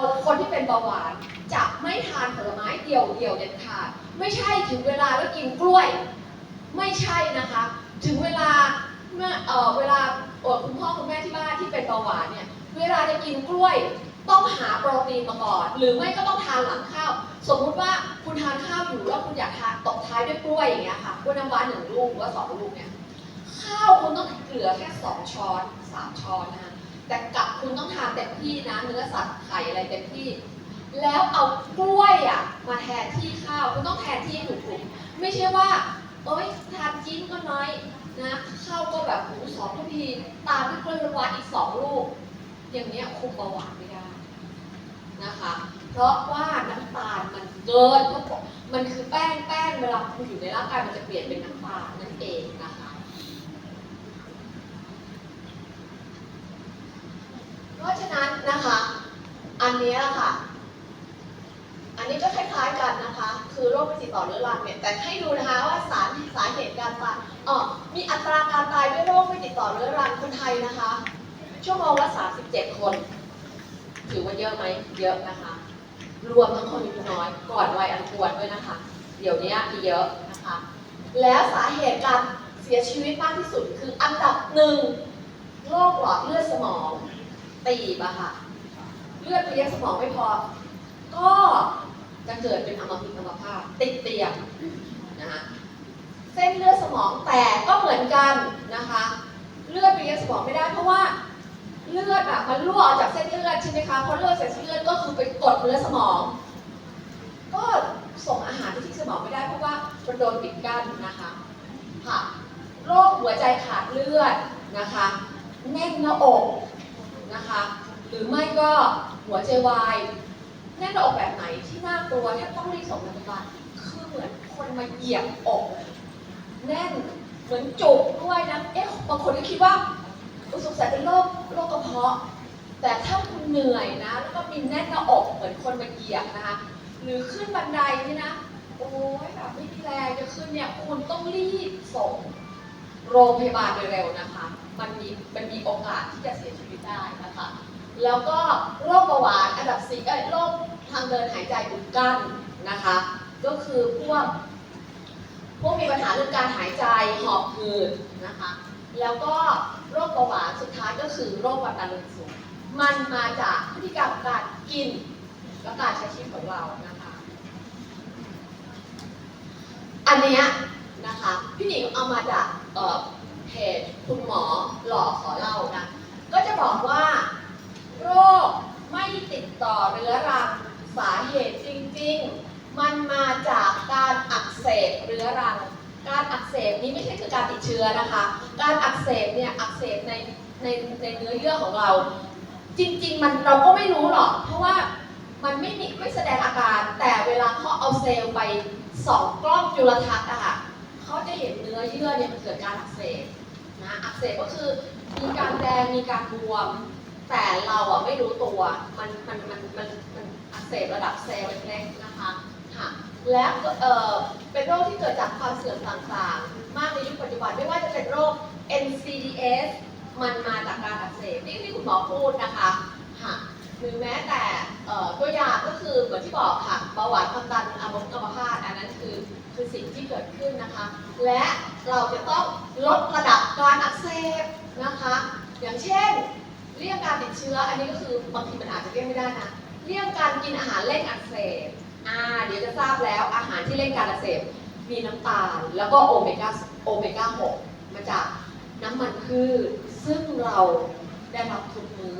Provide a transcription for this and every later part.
เราคนที่เป็นเบาหวานจะไม่ทานผลไม้เดี่ยวเดี่ยวๆเด็ดขาด ไม่ใช่ถึงเวลาแล้วกินกล้วย ไม่ใช่นะคะ ถึงเวลาเมื่อเออเวลาอ่อคุณพ่อคุณแม่ที่บ้านที่เป็นเบาหวานเนี่ยเวลาจะกินกล้วยต้องหาโปรตีนมาก่อน หรือไม่ก็ต้องทานหลังข้าว สมมุติว่าคุณทานข้าวอยู่แล้วคุณอยากทานตบท้ายด้วยกล้วยอย่างเงี้ยค่ะกล้วยน้ำว้าหนึ่งลูกหรือว่าสองลูกเนี่ยข้าวคุณต้องเหลือแค่สองช้อนสามช้อนนะคะ แต่กลับคุณต้องทานเต็มที่นะเนื้อสัตว์ไข่อะไรเต็มที่ แล้วเอากล้วยอะมาแทนที่ข้าวคุณต้องแทนที่ถูกไม่ใช่ว่าเอ้ยทานจิ้นก็น้อยนะข้าวก็แบบหูสองทัพพีตามด้วยกล้วยว้าอีกสองลูก อย่างเนี้ยคุมเบาหวานไม่ได้นะคะ เพราะว่าน้ำตาลมันเกินมันคือแป้งแป้งเวลาคุณอยู่ในร่างกายมันจะเปลี่ยนเป็นน้ำตาลนั่นเองนะคะ เพราะฉะ นะคะ อันนี้ค่ะ อันนี้ก็คล้ายๆกันนะคะ คือโรคไม่ติดต่อเรื้อรังเนี่ยแต่ให้ดูนะคะว่าสาเหตุสาเหตุการตายอ๋อมีอัตราการตายด้วยโรคไม่ติดต่อเรื้อรังคนไทยนะคะ ชั่วโมงละ37 คน ถือว่าเยอะไหมเยอะนะคะ รวมทั้งคนอายุน้อยก่อนวัยอันควรด้วยนะคะ เดี๋ยวนี้มีเยอะนะคะ แล้วสาเหตุการเสียชีวิตมากที่สุดคืออันดับหนึ่งโรคหลอดเลือดสมองตีบอะค่ะ เลือดไปเลี้ยงสมองไม่พอ ก็จะเกิดเป็นอัมพฤกษ์อัมพาตติดเตียงนะคะเส้นเลือดสมองแตกก็เหมือนกันนะคะ เลือดไปเลี้ยงสมองไม่ได้เพราะว่าเลือดอะมันรั่วออกจากเส้นเลือดใช่ไหมคะเพราะเลือดเส้นเลือดก็คือไปกดเลือดสมอง ก็ส่งอาหารไปที่สมองไม่ได้เพราะว่ามันโดนปิดกั้นนะคะค่ะโรคหัวใจขาดเลือดนะคะแน่นหน้าอกนะคะ หรือไม่ก็หัวใจวายแน่นอกแบบไหนที่น่ากลัวถ้าต้องรีบส่งโรงพยาบาลคือเหมือนคนมาเหยียบอกแน่นเหมือนจุกด้วยนะเอ๊ะบางคนก็คิดว่าอุ๊ยสงสัยเป็นโรคโรคกระเพาะ แต่ถ้าคุณเหนื่อยนะ แล้วก็มีแน่นหน้าอกเหมือนคนมาเหยียบนะคะหรือขึ้นบันไดนี่นะโอ้ยแบบไม่มีแรงจะขึ้นเนี่ยคุณต้องรีบส่งโรงพยาบาลโดยเร็วนะคะ มันมีมันมีโอกาสที่จะเสียชีวิตได้นะคะ แล้วก็โรคเบาหวานอันดับสี่เอ้ยโรคทางเดินหายใจอุดกั้นนะคะ ก็คือพวกพวกมีปัญหาเรื่องการหายใจหอบหืดนะคะ แล้วก็โรคเบาหวานสุดท้ายก็คือโรคความดันโลหิตสูง มันมาจากพฤติกรรมการกินและการใช้ชีวิตของเรานะคะ อันเนี้ยนะคะพี่หนิงเอามาจากเเพจคุณหมอหล่อขอเล่านะ ก็จะบอกว่า โรคไม่ติดต่อเรื้อรังสาเหตุจริง ๆ มันมาจากการอักเสบเรื้อรัง การอักเสบนี้ไม่ใช่คือการติดเชื้อนะคะ การอักเสบเนี่ยอักเสบในในในเนื้อเยื่อของเรา จริง ๆ มันเราก็ไม่รู้หรอก เพราะว่ามันไม่มีไม่แสดงอาการ แต่เวลาเขาเอาเซลล์ไปส่องกล้องจุลทรรศน์อะค่ะเขาจะเห็นเนื้อเยื่อเนี่ยมันเกิดการอักเสบนะอักเสบก็คือมีการแดงมีการบวม แต่เราอะไม่รู้ตัว มันมันมันมันมันอักเสบระดับเซลล์เล็กๆนะคะค่ะและเอ่อเป็นโรคที่เกิดจากความเสื่อมต่างๆ มากในยุคปัจจุบันไม่ว่าจะเป็นโรค NCDs มันมาจากการอักเสบนี่ที่คุณหมอพูดนะคะค่ะหรือแม้แต่เอ่อตัวอย่างก็คือเหมือนที่บอกค่ะเบาหวานความดันอัมพฤกษ์พาตอันนั้นคือคือสิ่งที่เกิดขึ้นนะคะ และเราจะต้องลดระดับการอักเสบนะคะ อย่างเช่น เลี่ยงการติดเชื้อ อันนี้ก็คือบางทีมันอาจจะเลี่ยงไม่ได้นะ เลี่ยงการกินอาหารเร่งอักเสบ อ่า เดี๋ยวจะทราบแล้วอาหารที่เร่งการอักเสบ มีน้ำตาล แล้วก็โอเมก้าโอเมก้า6มาจากน้ำมันพืช ซึ่งเราได้รับทุกมื้อ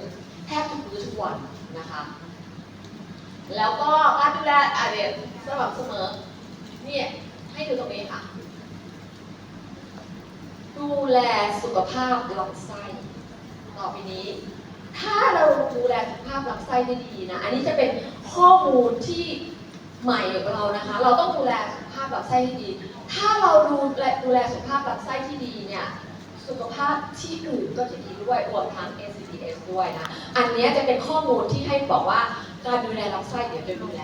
แทบทุกมื้อทุกวันนะคะ แล้วก็การดูแลอะเดียวสม่ำเสมอ เนี่ย ให้ดูตรงนี้ค่ะ ดูแลสุขภาพลำไส้ต่อไปนี้ ถ้าเราดูแลสุขภาพลำไส้ได้ดีนะ อันนี้จะเป็นข้อมูลที่ใหม่กับเรานะคะ เราต้องดูแลสุขภาพลำไส้ที่ดี ถ้าเราดูแลดูแลสุขภาพลำไส้ที่ดีเนี่ยสุขภาพที่อื่นก็จะดีด้วยรวมทั้ง NCDs ด้วยนะ อันนี้จะเป็นข้อมูลที่ให้บอกว่าการดูแลลำไส้เดี๋ยวจะดูแล